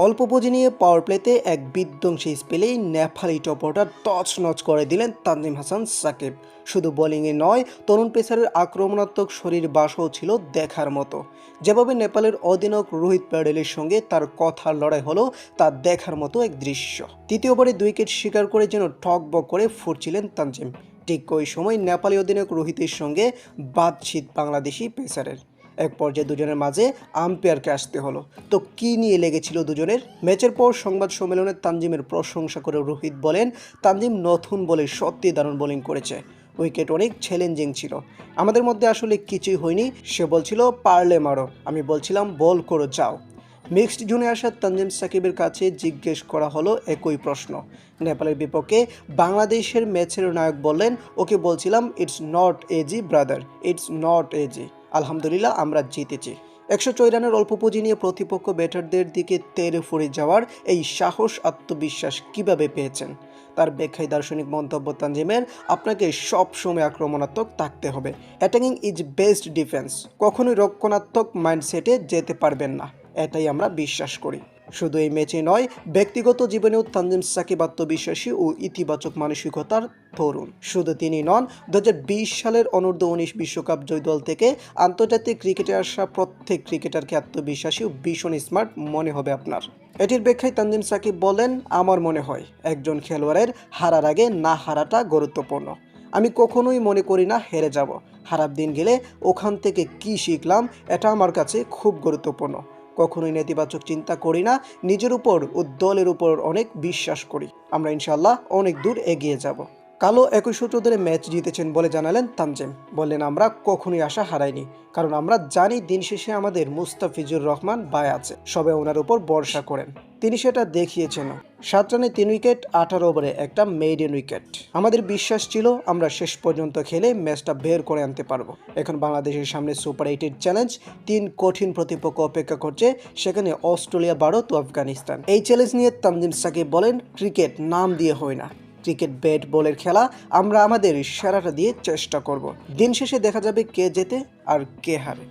অল্প পুঁজি নিয়ে পাওয়ার প্লেতে এক বিধ্বংসী স্পেলেই টপরটা টচ নচ করে দিলেন তানজিম হাসান সাকিব। শুধু বোলিংয়ে নয়, তরুণ পেসারের আক্রমণাত্মক শরীর বাসও ছিল দেখার মতো। যেভাবে নেপালের অধিনায়ক রোহিত প্যাডেলের সঙ্গে তার কথার লড়াই হলো, তা দেখার মতো এক দৃশ্য। তৃতীয়বারে দুই উইকেট শিকার করে যেন ঠকবক করে ফুটছিলেন তানজিম। ঠিক ওই সময় নেপালি অধিনায়ক রোহিতের সঙ্গে বাতচিত বাংলাদেশি পেসারের। এক পর্যায়ে দুজনের মাঝে আম্পায়ারকে আসতে হলো। তো কি নিয়ে লেগেছিল দুজনের? ম্যাচের পর সংবাদ সম্মেলনে তানজিমের প্রশংসা করে রোহিত বলেন, তানজিম নতুন বলে সত্যি দারুণ বোলিং করেছে। উইকেট অনেক চ্যালেঞ্জিং ছিল। আমাদের মধ্যে আসলে কিছুই হয়নি। সে বলছিল, পারলে মারো। আমি বলছিলাম, বল করো, যাও। মিক্সড জোনে আসা তানজিম সাকিবের কাছে জিজ্ঞেস করা হলো একই প্রশ্ন। নেপালের বিপক্ষে বাংলাদেশের ম্যাচের নায়ক বললেন, ওকে বলছিলাম it's not easy brother it's not easy আলহামদুলিল্লাহ, আমরা জিতেছি। একশো ছয় রানের অল্প পুঁজি নিয়ে প্রতিপক্ষ ব্যাটারদের দিকে তেরে ফুরে যাওয়ার এই সাহস, আত্মবিশ্বাস কীভাবে পেয়েছেন? তার ব্যাখ্যায় দার্শনিক মন্তব্য, তানজিমের, আপনাকে সব সময় আক্রমণাত্মক থাকতে হবে। Attacking is best defence. কখনোই রক্ষণাত্মক মাইন্ডসেটে যেতে পারবেন না। এটাই আমরা বিশ্বাস করি। শুধু এই ম্যাচে নয়, ব্যক্তিগত জীবনেও তানজিম সাকিব আত্মবিশ্বাসী ও ইতিবাচক মানসিকতার তরুণ। শুধু তিনি নন দু হাজার বিশ সালের অনূর্ধ্ব উনিশ বিশ্বকাপ জয় দল থেকে আন্তর্জাতিক ক্রিকেটে আসা প্রত্যেক ক্রিকেটারকে আত্মবিশ্বাসী ও ভীষণ স্মার্ট মনে হবে আপনার। এটির ব্যাখ্যায় তানজিম সাকিব বলেন, আমার মনে হয়, একজন খেলোয়াড়ের হারার আগে না হারাটা গুরুত্বপূর্ণ। আমি কখনোই মনে করি না হেরে যাব। খারাপ দিন গেলে ওখান থেকে কি শিখলাম, এটা আমার কাছে খুব গুরুত্বপূর্ণ। কখনোই নেতিবাচক চিন্তা করি না। নিজের উপর ও দলের উপর অনেক বিশ্বাস করি। আমরা ইনশাল্লাহ অনেক দূর এগিয়ে যাব। কালো একই সূত্র ধরে ম্যাচ জিতেছেন বলে জানালেন তানজিম। বললেন, আমরা কখনোই আশা হারাইনি, কারণ আমরা জানি দিন শেষে আমাদের মুস্তাফিজুর রহমান বায় আছে। সবে ওনার উপর ভরসা করেন। তিনি সেটা দেখিয়েছেন সাত রানে তিন উইকেট, আঠারো ওভারে একটা মেইডেন উইকেট। আমাদের বিশ্বাস ছিল, আমরা শেষ পর্যন্ত খেলে ম্যাচটা বের করে আনতে পারব। এখন বাংলাদেশের সামনে সুপার এইটের চ্যালেঞ্জ, তিন কঠিন প্রতিপক্ষ অপেক্ষা করছে, সেখানে অস্ট্রেলিয়া ভারত ও আফগানিস্তান। এই চ্যালেঞ্জ নিয়ে তানজিম সাকিব বলেন, ক্রিকেট নাম দিয়ে হয় না। ক্রিকেট ব্যাট বলের খেলা আমরা আমাদের সেরাটা দিয়ে চেষ্টা করব। দিন শেষে দেখা যাবে কে জেতে আর কে হারে।